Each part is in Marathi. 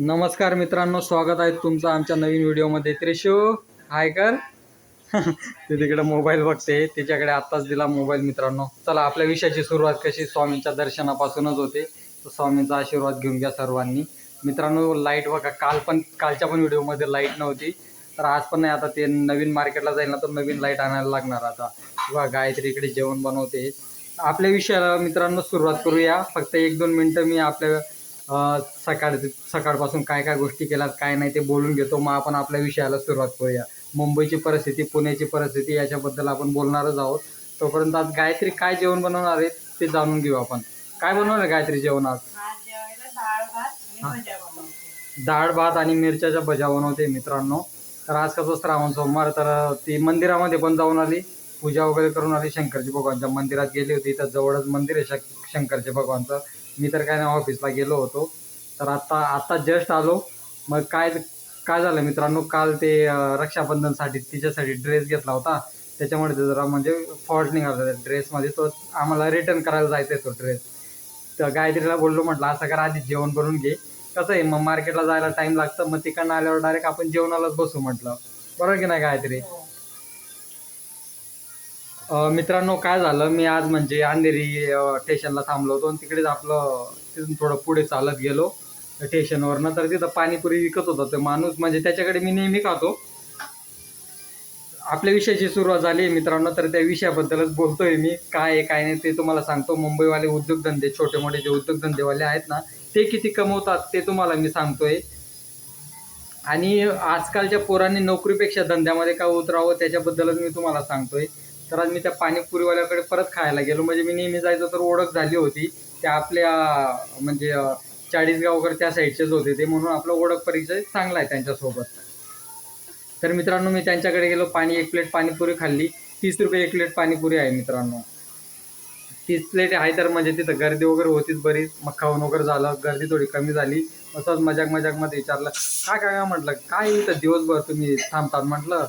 नमस्कार मित्रांनो स्वागत आहे तुमचं आमच्या नवीन व्हिडिओमध्ये. त्रिशू हाय कर. ते तिकडे मोबाईल बघते. त्याच्याकडे आत्ताच दिला मोबाईल मित्रांनो. चला आपल्या विषयाची सुरुवात कशी? स्वामींच्या दर्शनापासूनच होते. तर स्वामींचा आशीर्वाद घेऊन घ्या सर्वांनी. मित्रांनो लाइट बघा. काल पण कालच्या पण व्हिडिओमध्ये लाइट नव्हती. तर आज पण नाही. आता ते नवीन मार्केटला जाईल ना तर नवीन लाइट आणायला लागणार आता. किंवा गायत्री इकडे जेवण बनवते. आपल्या विषयाला मित्रांनो सुरुवात करूया. फक्त एक दोन मिनटं मी आपल्या सकाळ सकाळपासून काय काय गोष्टी केल्यात काय नाही ते बोलून घेतो. मग आपण आपल्या विषयाला सुरुवात करूया. मुंबईची परिस्थिती पुण्याची परिस्थिती याच्याबद्दल आपण बोलणारच आहोत. तोपर्यंत आज गायत्री काय जेवण बनवणार आहे ते जाणून घेऊ आपण. काय बनवणार आहे गायत्री जेवण आज? डाळ भात आणि मिरच्याच्या भज्या बनवते मित्रांनो. तर आज कसं श्रावण सोमवार तर ती मंदिरामध्ये पण जाऊन आली. पूजा वगैरे करून आली शंकरजी भगवानच्या मंदिरात गेली होती. तर जवळच मंदिर आहे शक शंकरजी भगवानचं. मी तर काय नाही ऑफिसला गेलो होतो. तर आत्ता आत्ता जस्ट आलो. मग काय काय झालं मित्रांनो? काल ते रक्षाबंधनसाठी तिच्यासाठी ड्रेस घेतला होता. त्याच्यामुळे ते जरा म्हणजे फॉल्ट निघाला त्या ड्रेसमध्ये तो आम्हाला रिटर्न करायला जायचा आहे तो ड्रेस तर गायत्रीला बोललो म्हटलं असं करा आधी जेवण करून घे. कसं आहे मग मार्केटला जायला टाईम लागतं. मग तिकडनं आल्यावर डायरेक्ट आपण जेवणालाच बसू म्हटलं. बरोबर की नाही गायत्री? मित्रांनो काय झालं? मी आज म्हणजे अंधेरी स्टेशनला थांबलो होतो आणि तिकडेच आपलं तिथून थोडं पुढे चालत गेलो. स्टेशनवरनं तर तिथं पाणीपुरी विकत होता. ते माणूस म्हणजे त्याच्याकडे मी नेहमी खातो. आपल्या विषयाची सुरुवात झाली आहे मित्रांनो तर त्या विषयाबद्दलच बोलतोय मी. काय आहे काय नाही ते तुम्हाला सांगतो. मुंबईवाले उद्योगधंदे छोटे मोठे जे उद्योगधंदेवाले आहेत ना ते किती कमवतात ते तुम्हाला मी सांगतोय. आणि आजकालच्या पोरांनी नोकरीपेक्षा धंद्यामध्ये का उतरावं त्याच्याबद्दलच मी तुम्हाला सांगतोय. तर आज मी त्या पाणीपुरीवाल्याकडे परत खायला गेलो. म्हणजे मी नेहमी जायचो तर ओळख झाली होती. त्या आपल्या म्हणजे चाळीसगाव वगैरे त्या साईडचेच होते ते म्हणून आपला ओळख परिचय चांगला आहे त्यांच्यासोबत. तर मित्रांनो मी त्यांच्याकडे गेलो. पाणी एक प्लेट पाणीपुरी खाल्ली. तीस रुपये एक प्लेट पाणीपुरी आहे मित्रांनो. तीस प्लेट आहे तर म्हणजे तिथं गर्दी वगैरे होतीच बरीच मग खाऊन वगैरे झालं. गर्दी थोडी कमी झाली. असंच मजाक मजाकमध्ये विचारलं काय काय काय म्हटलं काय इथं दिवसभर तुम्ही थांबतात? म्हटलं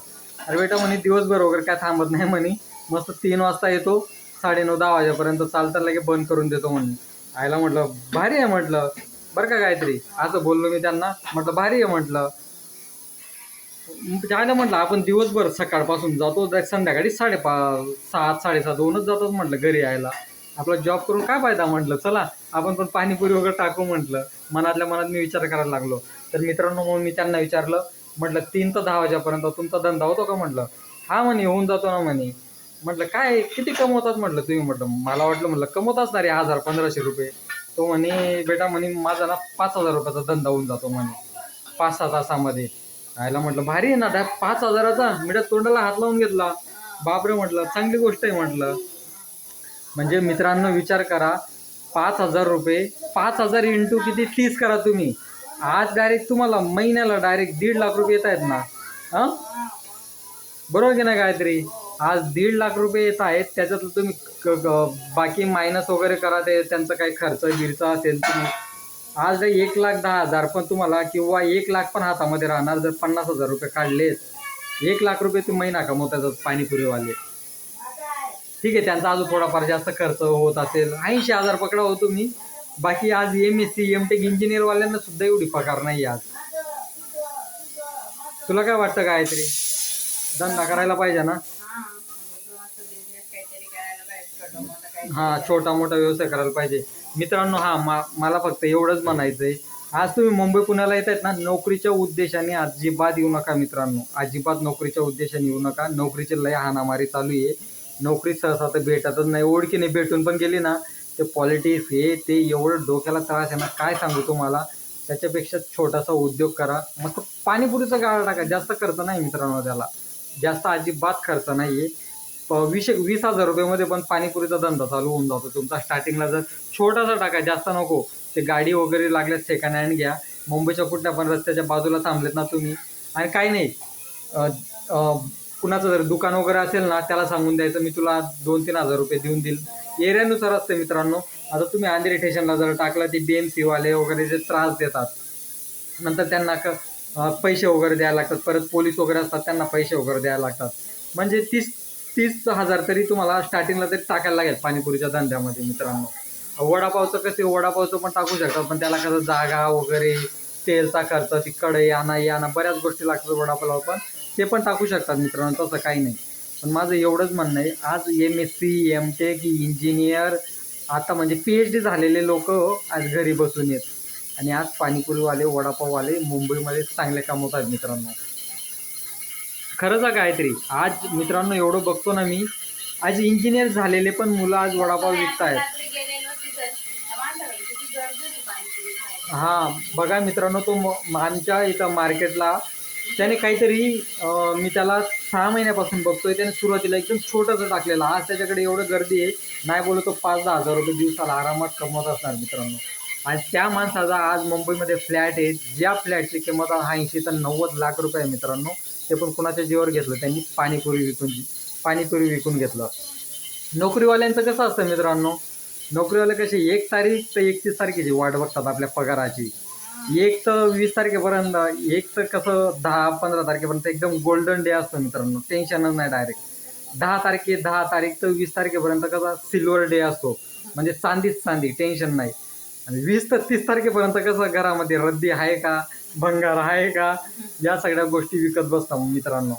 अरे बेटा म्हणे दिवसभर वगैरे काय थांबत नाही म्हणे. मस्त तीन वाजता येतो साडेनऊ दहा वाजेपर्यंत चालतं लगे बंद करून देतो म्हणे आयला म्हटलं भारी आहे म्हटलं. बरं का काहीतरी. असं बोललो मी त्यांना. म्हटलं भारी आहे म्हटलं. म्हणजे झालं म्हटलं आपण दिवसभर सकाळपासून जातो संध्याकाळी साडेपा सात साडेसात दोनच जातोच म्हटलं घरी यायला आपला जॉब करून काय फायदा म्हटलं. चला आपण पण पाणीपुरी वगैरे टाकू म्हटलं. मनातल्या मनात मी विचार करायला लागलो. तर मित्रांनो मग मी त्यांना विचारलं. म्हटलं तीन ते दहा वाजेपर्यंत तुमचा धंदा होतो का? म्हटलं. हा म्हणे होऊन जातो ना म्हणे. म्हटलं काय किती कमवतात? म्हटलं तुम्ही म्हटलं मला वाटलं म्हटलं कमवत असणार आहे हजार पंधराशे रुपये. तो म्हणे बेटा म्हणे माझा ना पाच हजार रुपयाचा धंदा होऊन जातो म्हणे पाच सहा तासामध्ये. आयला म्हटलं भारी आहे ना त्या पाच हजाराचा मी तोंडाला हात लावून घेतला. बापरे म्हटलं चांगली गोष्ट आहे म्हटलं. म्हणजे मित्रांनो विचार करा पाच हजार रुपये पाच हजार इंटू किती तीस करा तुम्ही. आज डायरेक्ट तुम्हाला महिन्याला डायरेक्ट दीड लाख रुपये येत आहेत ना हां? बरोबर की नाही गायत्री? आज दीड लाख रुपये येत आहेत त्याच्यातलं तुम्ही क- बाकी मायनस वगैरे करा ते त्यांचा काही खर्च बिरचा असेल तुम्ही आज जर एक लाख दहा हजार पण तुम्हाला किंवा एक लाख पण हातामध्ये राहणार जर पन्नास हजार रुपये काढलेत एक लाख रुपये तुम्ही महिना कमवतात पाणीपुरीवाले. ठीक आहे त्यांचा अजून थोडाफार जास्त खर्च होत असेल. ऐंशी हजार पकडा हो तुम्ही. बाकी आज M S C M tech इंजिनियरवाल्यांना सुद्धा एवढी पगार नाही आज. तुला काय वाटतं गायत्री? धंदा करायला पाहिजे ना? हा छोटा मोठा व्यवसाय करायला पाहिजे. मित्रांनो हा मा मला फक्त एवढंच म्हणायचं आहे आज तुम्ही मुंबई पुण्याला येत आहेत ना नोकरीच्या उद्देशाने अजिबात येऊ नका मित्रांनो. अजिबात नोकरीच्या उद्देशाने येऊ नका. नोकरीची लय हाणामारी चालू आहे. नोकरी सहसा तर भेटतच नाही. ओळखीने भेटून पण गेली ना ते पॉलिटिक्स हे ते एवढं डोक्याला त्रास आहे ना काय सांगू तुम्हाला? त्याच्यापेक्षा छोटासा उद्योग करा. मस्त पाणीपुरीचा गाळा टाका. जास्त खर्च नाही मित्रांनो त्याला. जास्त अजिबात खर्च नाही आहे वीस वीस हजार रुपयामध्ये पण पाणीपुरीचा धंदा चालू होऊन जातो. तुमचा स्टार्टिंगला जर छोटासा टाका जास्त नको. ते गाडी वगैरे लागल्यास सेकंड हँड घ्या. मुंबईच्या कुठल्या पण रस्त्याच्या बाजूला थांबलेत ना तुम्ही. आणि काही नाही. कुणाचं जर दुकान वगैरे असेल ना त्याला सांगून द्यायचं मी तुला दोन तीन हजार रुपये देऊन देईल. एरियानुसार असते मित्रांनो. आता तुम्ही अंधेरी स्टेशनला जर टाकलं ते बी एम सीवाले वगैरे जे त्रास देतात. नंतर त्यांना क पैसे वगैरे द्यायला लागतात. परत पोलीस वगैरे असतात त्यांना पैसे वगैरे द्यायला लागतात. म्हणजे तीस तीस हजार तरी तुम्हाला स्टार्टिंगला तरी टाकायला लागेल पाणीपुरीच्या धंद्यामध्ये मित्रांनो. वडापावचं कसे वडापावचं पण टाकू शकतात पण त्याला कसं जागा वगैरे तेलचा खर्च ती कढई आणा याना आणा बऱ्याच गोष्टी लागतात वडापाव पण. ते पण टाकू शकतात मित्रांनो तसं काही नाही. पण माझं एवढंच म्हणणं आहे आज M S C M tech engineer आता म्हणजे पी एच डी झालेले लोक आज घरी बसून येत. आणि आज पाणीपुरीवाले वडापाववाले मुंबईमध्ये चांगले कमवत आहेत मित्रांनो. खरंच आहे काहीतरी आज मित्रांनो एवढं बघतो ना मी आज इंजिनियर झालेले पण मुलं आज वडापाव विकत आहेत हां बघा मित्रांनो तो आमच्या इथं मार्केटला त्याने काहीतरी मी त्याला सहा महिन्यापासून बघतोय त्याने सुरुवातीला एकदम छोटंसं टाकलेलं. आज त्याच्याकडे एवढं गर्दी आहे नाही बोलतो तो पाच दहा हजार रुपये दिवसाला आरामात कमवत असणार मित्रांनो. आणि त्या माणसाचा आज मुंबईमध्ये फ्लॅट आहे. ज्या फ्लॅटची किंमत ऐंशी तर नव्वद लाख रुपये आहे मित्रांनो. ते पण कुणाच्या जीवावर घेतलं? त्यांनी पाणीपुरी विकून पाणीपुरी विकून घेतलं. नोकरीवाल्यांचं कसं असतं मित्रांनो? नोकरीवाले कसे एक तारीख तर एकतीस तारखेची वाट बघतात आपल्या पगाराची. एक तर वीस तारखेपर्यंत एक तर कसं दहा पंधरा तारखेपर्यंत एकदम गोल्डन डे असतो मित्रांनो. टेन्शनच नाही डायरेक्ट दहा तारखे दहा तारीख तर वीस तारखेपर्यंत कसा सिल्वर डे असतो. म्हणजे चांदीच चांदी टेन्शन नाही. आणि वीस तर तीस तारखेपर्यंत कसं घरामध्ये रद्दी आहे का? भंगार आहे का? या सगळ्या गोष्टी विकत बसतात मित्रांनो.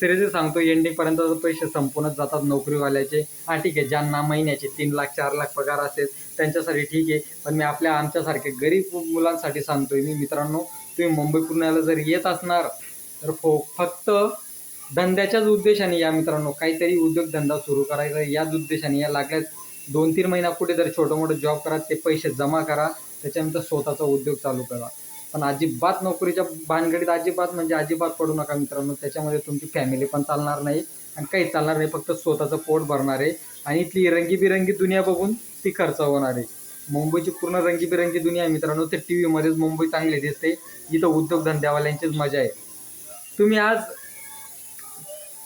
सिरियसली सांगतो एंडिंगपर्यंत पैसे संपूनच जातात नोकरीवाल्याचे. हा ठीक आहे ज्यांना महिन्याचे तीन लाख चार लाख पगार असेल त्यांच्यासाठी ठीक आहे. पण मी आपल्या आमच्यासारखे गरीब मुलांसाठी सांगतोय मी मित्रांनो तुम्ही मुंबई पुण्याला जर येत असणार तर फो फक्त धंद्याच्याच उद्देशाने या मित्रांनो काहीतरी उद्योगधंदा सुरू करायचा. याच उद्देशाने या लागल्यास दोन तीन महिना कुठे जर छोटं मोठं जॉब करा ते पैसे जमा करा त्याच्यानंतर स्वतःचा उद्योग चालू करा. पण अजिबात नोकरीच्या भानगडीत अजिबात म्हणजे अजिबात पडू नका मित्रांनो त्याच्यामध्ये तुमची फॅमिली पण चालणार नाही आणि काही चालणार नाही फक्त स्वतःचं पोट भरणार आहे. आणि इथली रंगीबिरंगी दुनिया बघून ती खर्च होणार आहे. मुंबईची पूर्ण रंगीबिरंगी दुनिया आहे मित्रांनो ते टी व्हीमध्येच मुंबई चांगली दिसते. इथं उद्योगधंद्यावाल्यांचीच मजा आहे. तुम्ही आज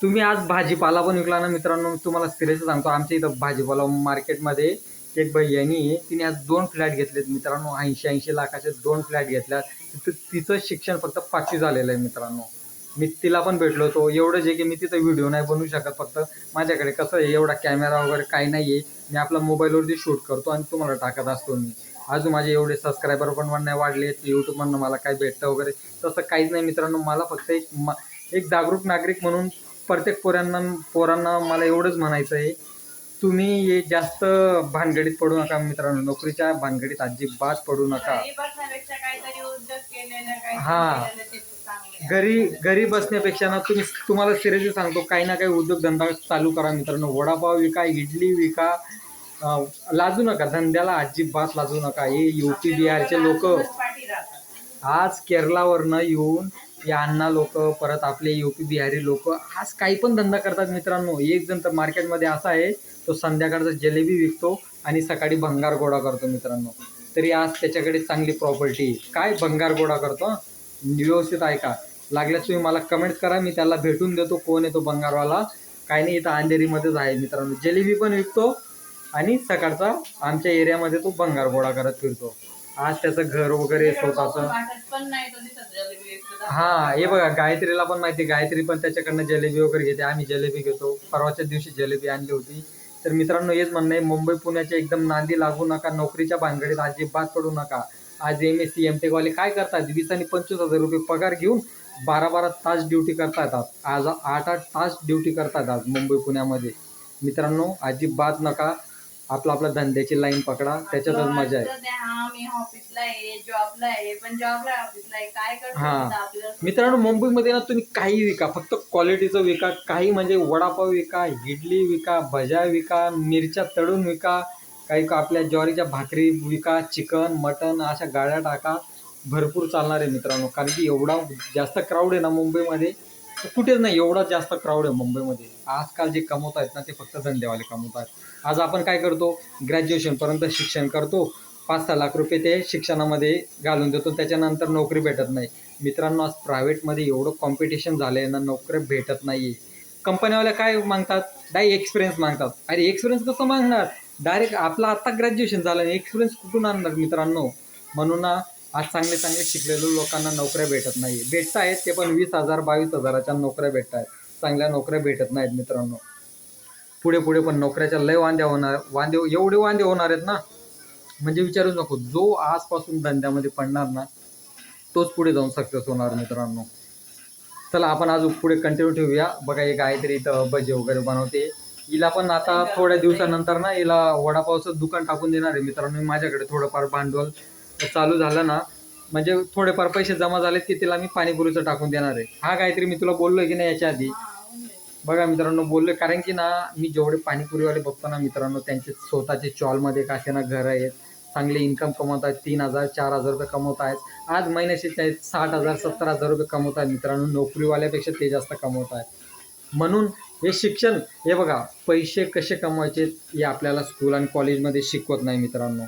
तुम्ही आज भाजीपाला पण विकला ना मित्रांनो मी तुम्हाला सिरियस सांगतो. आमच्या इथं भाजीपाला मार्केटमध्ये एक बाई आहे तिने आज दोन फ्लॅट घेतलेत मित्रांनो. ऐंशी ऐंशी लाखाचे दोन फ्लॅट घेतल्यात. तिथं तिचं शिक्षण फक्त पाचवी झालेलं आहे मित्रांनो. मी तिला पण भेटलो होतो. एवढं जे की मी तिथं व्हिडिओ नाही बनवू शकत फक्त. माझ्याकडे कसं आहे एवढा कॅमेरा वगैरे काही नाही आहे. मी आपला मोबाईलवरती शूट करतो आणि तुम्हाला टाकत असतो मी. अजून माझे एवढे सबस्क्रायबर पण पण नाही वाढले यूट्यूबमधनं मला काय भेटतं वगैरे. तसं काहीच नाही मित्रांनो. मला फक्त एक मा एक जागरूक नागरिक म्हणून प्रत्येक पोरांना पोरांना मला एवढंच म्हणायचं आहे तुम्ही हे जास्त भानगडीत पडू नका मित्रांनो. नोकरीच्या भानगडीत अजिबात पडू नका. हा. घरी घरी बसण्यापेक्षा ना तुम्ही तुम्हाला सिरियसली सांगतो काही ना काही उद्योगधंदा चालू करा मित्रांनो. वडापाव विका इडली विका लाजू नका. धंद्याला अजिबात लाजू नका. हे यू पी बिहारचे लोक आज केरलावरनं येऊन या अण्णा लोक परत आपले यू पी बिहारी लोक आज काही पण धंदा करतात मित्रांनो. एक जण तर मार्केटमध्ये असा आहे तो संध्याकाळचा जलेबी विकतो आणि सकाळी भंगार गोळा करतो मित्रांनो. तरी आज त्याच्याकडे चांगली प्रॉपर्टी काय भंगार गोळा करतो व्यवस्थित ऐका. लागल्यास तुम्ही मला कमेंट करा मी त्याला भेटून देतो कोण आहे तो काय नाही इथं अंधेरीमध्येच आहे मित्रांनो. जलेबी पण विकतो आणि सकाळचा आमच्या एरियामध्ये तो भंगार गोळा करत फिरतो. आज त्याचं घर वगैरे स्वतःचं. हा हे बघा गायत्रीला पण माहिती गायत्री पण त्याच्याकडनं जलेबी वगैरे घेते. आम्ही जलेबी घेतो. परवाच्या दिवशी जलेबी आणली होती. तर मित्रांनो हेच म्हणणं आहे मुंबई पुण्याच्या एकदम नांदी लागू नका नोकरीच्या भानगडीत अजिबात पडू नका. आज एम एस सी एम टेकवाले काय करतात? वीस आणि पंचवीस हजार रुपये पगार घेऊन बारा बारा तास ड्युटी करतात आज. आज आठ आठ तास ड्युटी करतात आज मुंबई पुण्यामध्ये. मित्रांनो अजिबात नका. आपला आपला धंद्याची लाईन पकडा त्याच्यातच मजा आहे. हा मी ऑफिसला आहे जॉबला आहे पण जॉबला ऑफिसला आहे. काय करतो हा. तिथं आपलं? मित्रांनो मुंबईमध्ये ना तुम्ही काही विका फक्त क्वालिटीचं विका काही म्हणजे वडापाव विका इडली विका भज्या विका मिरच्या तळून विका काही का आपल्या ज्वारीच्या भाकरी विका चिकन मटन अशा गाड्या टाका. भरपूर चालणार आहे मित्रांनो कारण की एवढा जास्त क्राऊड आहे ना मुंबईमध्ये. कुठेच नाही एवढा जास्त क्राऊड आहे मुंबईमध्ये. आजकाल जे कमवत आहेत ना ते फक्त धंदेवाले कमवत आहेत. आज आपण काय करतो? ग्रॅज्युएशनपर्यंत शिक्षण करतो. पाच सहा लाख रुपये ते शिक्षणामध्ये घालून देतो. त्याच्यानंतर नोकरी भेटत नाही. मित्रांनो आज प्रायव्हेटमध्ये एवढं कॉम्पिटिशन झालं आहे ना नोकरी भेटत नाही आहे कंपनीवाल्या काय मागतात? डायरेक्ट एक्सपिरियन्स मागतात. अरे एक्सपिरियन्स कसं मागणार? डायरेक्ट आपलं आत्ता ग्रॅज्युएशन झालं एक्सपिरियन्स कुठून आणणार मित्रांनो? म्हणून ना आज चांगले चांगले शिकलेलो लोकांना नोकऱ्या भेटत नाही भेटत आहेत ते पण वीस हजार बावीस हजाराच्या नोकऱ्या भेटत आहेत. चांगल्या नोकऱ्या भेटत नाहीत मित्रांनो. पुढे पुढे पण नोकऱ्याच्या लय वांद्या होणार वांदे एवढे वांदे होणार आहेत ना? म्हणजे विचारूच नको. जो आजपासून धंद्यामध्ये पडणार ना तोच पुढे जाऊन सक्सेस होणार मित्रांनो. चला आपण आज पुढे कंटिन्यू ठेवूया. बघा हे काहीतरी इथं भजे वगैरे बनवते. हिला पण आता थोड्या दिवसानंतर ना हिला वडापावचं दुकान टाकून देणार आहे मित्रांनो. माझ्याकडे थोडंफार भांडवल चालू झालं ना म्हणजे थोडेफार पैसे जमा झालेत की तिला मी पाणीपुरीचं टाकून देणार आहे. हा काहीतरी मी तुला बोललोय की नाही याच्या आधी? बघा मित्रांनो बोललोय कारण की ना मी जेवढे पाणीपुरीवाले बघतो ना मित्रांनो त्यांचे स्वतःचे चॉलमध्ये कासे ना घर आहेत चांगले इन्कम कमवत आहेत तीन हजार चार हजार रुपये कमवत आहेत. आज महिन्याचे ते साठ हजार सत्तर हजार रुपये कमवत आहेत मित्रांनो नोकरीवाल्यापेक्षा ते जास्त कमवत आहेत. म्हणून हे शिक्षण हे बघा पैसे कसे कमवायचे हे आपल्याला स्कूल आणि कॉलेजमध्ये शिकवत नाही मित्रांनो.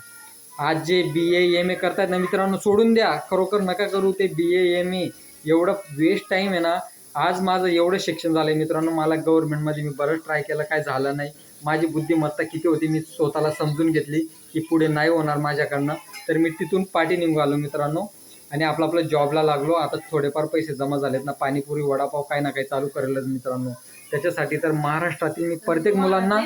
आज जे बी ए एम ए करतायत ना मित्रांनो सोडून द्या. खरोखर नका करू ते बी ए एम ए एवढं वेस्ट टाईम आहे ना. आज माझं एवढं शिक्षण झालं आहे मित्रांनो. मला गव्हर्नमेंटमध्ये मी बरंच ट्राय केलं काय झालं नाही. माझी बुद्धिमत्ता किती होती मी स्वतःला समजून घेतली की पुढे नाही होणार माझ्याकडनं. तर मी तिथून पाठी निघालो मित्रांनो. आणि आपलं आपलं जॉबला लागलो. आता थोडेफार पैसे जमा झालेत ना. पाणीपुरी वडापाव काही ना काही चालू करेलच मित्रांनो. त्याच्यासाठी तर महाराष्ट्रातील मी प्रत्येक मुलांना.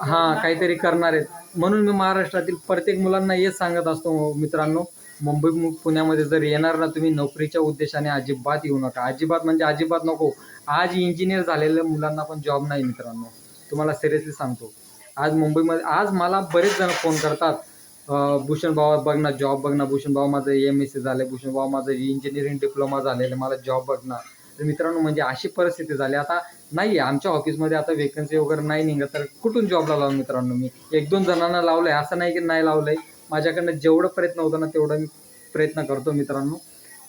हां काहीतरी करणार आहेत. म्हणून मी महाराष्ट्रातील प्रत्येक मुलांना हेच सांगत असतो मित्रांनो मुंबई पुण्यामध्ये जर येणार ना तुम्ही नोकरीच्या उद्देशाने अजिबात येऊ नका. अजिबात म्हणजे अजिबात नको. आज इंजिनियर झालेल्या मुलांना पण जॉब नाही मित्रांनो. तुम्हाला सिरियसली सांगतो. आज मुंबईमध्ये आज मला बरेच जण फोन करतात. भूषण भावा बघ ना जॉब बघ ना भूषण भाऊ माझं एम एस सी झालं भूषण भाऊ माझं इंजिनिअरिंग डिप्लोमा झालेलं मला जॉब बघ ना. तर मित्रांनो म्हणजे अशी परिस्थिती झाली. आता नाही आहे आमच्या ऑफिसमध्ये आता वेकन्सी वगैरे नाही निघत. तर कुठून जॉबला लावून मित्रांनो मी? एक दोन जणांना लावलं आहे असं नाही की नाही लावलं आहे माझ्याकडनं जेवढं प्रयत्न होतं ना तेवढं मी प्रयत्न करतो मित्रांनो.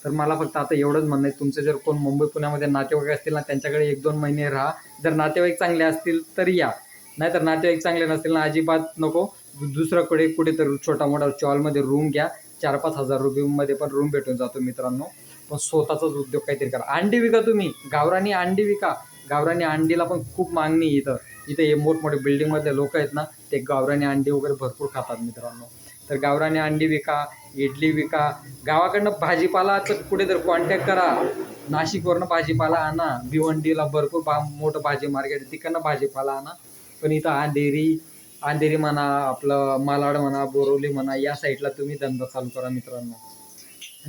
तर मला फक्त आता एवढंच म्हणणं आहे तुमचं जर कोण मुंबई पुण्यामध्ये नातेवाईक असतील ना त्यांच्याकडे एक दोन महिने राहा. जर नातेवाईक चांगले असतील तर या. नाहीतर नातेवाईक चांगले नसतील ना अजिबात नको. दुसऱ्याकडे कुठेतरी छोटा मोठा चॉलमध्ये रूम घ्या. चार पाच हजार रुपयेमध्ये पण रूम भेटून जातो मित्रांनो. पण स्वतःचाच उद्योग काहीतरी करा. अंडी विका तुम्ही. गावरानी अंडी विका. गावरानी अंडीला पण खूप मागणी आहे इथं. इथे हे मोठमोठे बिल्डिंगमधले लोक आहेत ना ते गावरानी अंडी वगैरे भरपूर खातात मित्रांनो. तर गावरानी अंडी विका इडली विका. गावाकडनं भाजीपाला तर कुठे तर कॉन्टॅक्ट करा. नाशिकवरनं भाजीपाला आणा. भिवंडीला भरपूर भा मोठं भाजी मार्केट आहे. तिकडनं भाजीपाला आणा. पण इथं अंधेरी अंधेरी म्हणा आपलं मालाड म्हणा बोरवली म्हणा या साईडला तुम्ही धंदा चालू करा मित्रांनो.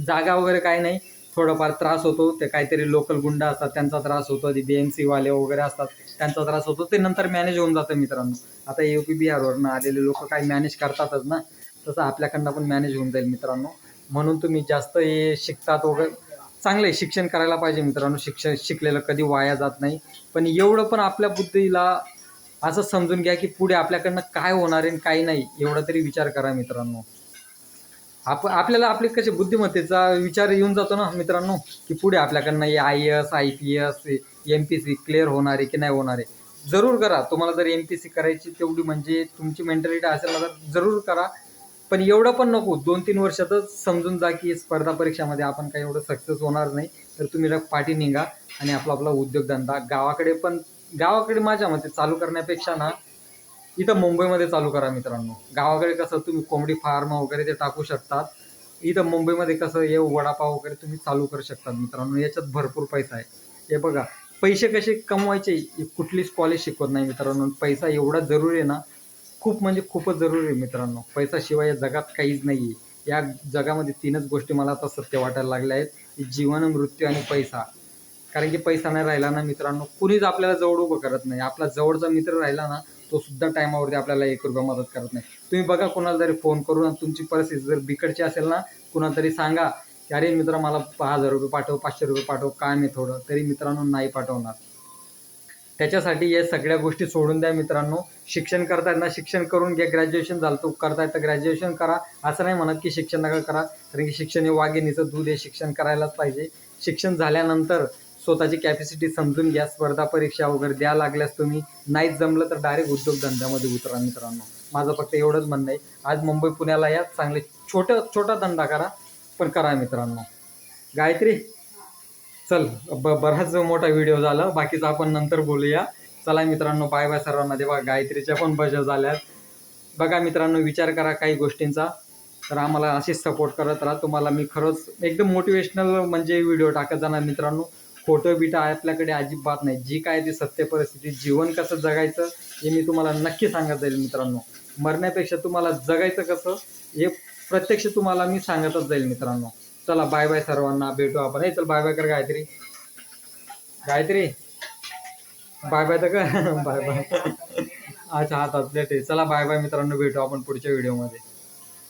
जागा वगैरे काही नाही. थोडंफार त्रास होतो. ते काहीतरी लोकल गुंडा असतात त्यांचा त्रास होतो. बी एम सीवाले वगैरे असतात त्यांचा त्रास होतो. ते नंतर मॅनेज होऊन जातं मित्रांनो. आता यू पी बिहारवरनं आलेले लोक काही मॅनेज करतातच ना. तसं आपल्याकडनं पण मॅनेज होऊन जाईल मित्रांनो. म्हणून तुम्ही जास्त हे शिकतात वगैरे चांगलं आहे. शिक्षण करायला पाहिजे मित्रांनो. शिक्षण शिकलेलं कधी वाया जात नाही. पण एवढं पण आपल्या बुद्धीला असं समजून घ्या की पुढे आपल्याकडनं काय होणार आहे आणि काय नाही. एवढा तरी विचार करा मित्रांनो. आप आपल्याला आपले कसे बुद्धिमत्तेचा विचार येऊन जातो ना मित्रांनो की पुढे आपल्याकडनं I S I P S M P S clear होणार आहे की नाही होणार आहे? जरूर करा. तुम्हाला जर एम पी सी करायची तेवढी म्हणजे तुमची मेंटॅलिटी असेल तर जरूर करा. पण एवढं पण नको. दोन तीन वर्षातच समजून जा की स्पर्धा परीक्षामध्ये आपण काही एवढं सक्सेस होणार नाही. तर तुम्ही पाठी निघा आणि आपला आपला उद्योगधंदा गावाकडे पण गावाकडे माझ्या मते चालू करण्यापेक्षा ना इथं मुंबईमध्ये चालू करा मित्रांनो. गावाकडे कसं तुम्ही कोंबडी फार्म वगैरे ते टाकू शकतात. इथं मुंबईमध्ये कसं हे वडापाव वगैरे तुम्ही चालू करू शकतात मित्रांनो. याच्यात भरपूर पैसा आहे. हे बघा पैसे कसे कमवायचे कुठलीच कॉलेज शिकवत नाही मित्रांनो. पैसा एवढा जरुरी आहे ना खूप म्हणजे खूपच जरुरी आहे मित्रांनो. पैसाशिवाय या जगात काहीच नाही आहे या जगामध्ये तीनच गोष्टी मला आता सत्य वाटायला लागल्या आहेत. जीवन मृत्यू आणि पैसा. कारण की पैसा नाही राहिला ना मित्रांनो. कुणीच आपल्याला जवळ उभं करत नाही. आपला जवळचा मित्र राहिला ना तो सुद्धा टायमावरती आपल्याला एक रुपया मदत करत नाही. तुम्ही बघा कोणाला तरी फोन करून तुमची परिस्थिती जर बिकडची असेल ना कुणाला तरी सांगा की अरे मित्र मला पा- हजार रुपये पाठव पाचशे रुपये पाठव काय मी थोडं तरी मित्रांनो नाही पाठवणार. त्याच्यासाठी या सगळ्या गोष्टी सोडून द्या मित्रांनो. शिक्षण करतायत ना शिक्षण करून घ्या. ग्रॅज्युएशन झालं तो करतायत तर ग्रॅज्युएशन करा. असं नाही म्हणत की शिक्षण नका करा. कारण की शिक्षण हे वाघिणीचं दूध हे शिक्षण करायलाच पाहिजे. शिक्षण झाल्यानंतर स्वतःची कॅपॅसिटी समजून घ्या स्पर्धा परीक्षा वगैरे द्या लागल्यास तुम्ही. नाहीच जमलं तर डायरेक्ट उद्योगधंद्यामध्ये उतरा मित्रांनो. माझं फक्त एवढंच म्हणणं आहे. आज मुंबई पुण्याला या चांगले छोटं छोटा धंदा करा पण करा मित्रांनो. गायत्री चल ब बराच मोठा व्हिडिओ झाला. बाकीचं आपण नंतर बोलूया. चला मित्रांनो बाय बाय सर्वांना. देवा गायत्रीच्या पण बजा झाल्यात. बघा मित्रांनो विचार करा काही गोष्टींचा. तर आम्हाला असेच सपोर्ट करत राहा. तुम्हाला मी खरंच एकदम मोटिवेशनल म्हणजे व्हिडिओ टाकत जाणार मित्रांनो. फोटो बिटा आपल्याकडे अजिबात नाही. जी काय ती सत्य परिस्थिती जीवन कसं जगायचं हे मी तुम्हाला नक्की सांगत जाईल मित्रांनो. मरण्यापेक्षा तुम्हाला जगायचं कसं हे प्रत्यक्ष तुम्हाला मी सांगतच जाईल मित्रांनो. चला बाय बाय सर्वांना. भेटू आपण. हे चल बाय बाय कर गायत्री. गायत्री? बाय बाय तर कर. बाय बाय अच्छा हातात प्लेट आहे. चला बाय बाय मित्रांनो. भेटू आपण पुढच्या व्हिडिओमध्ये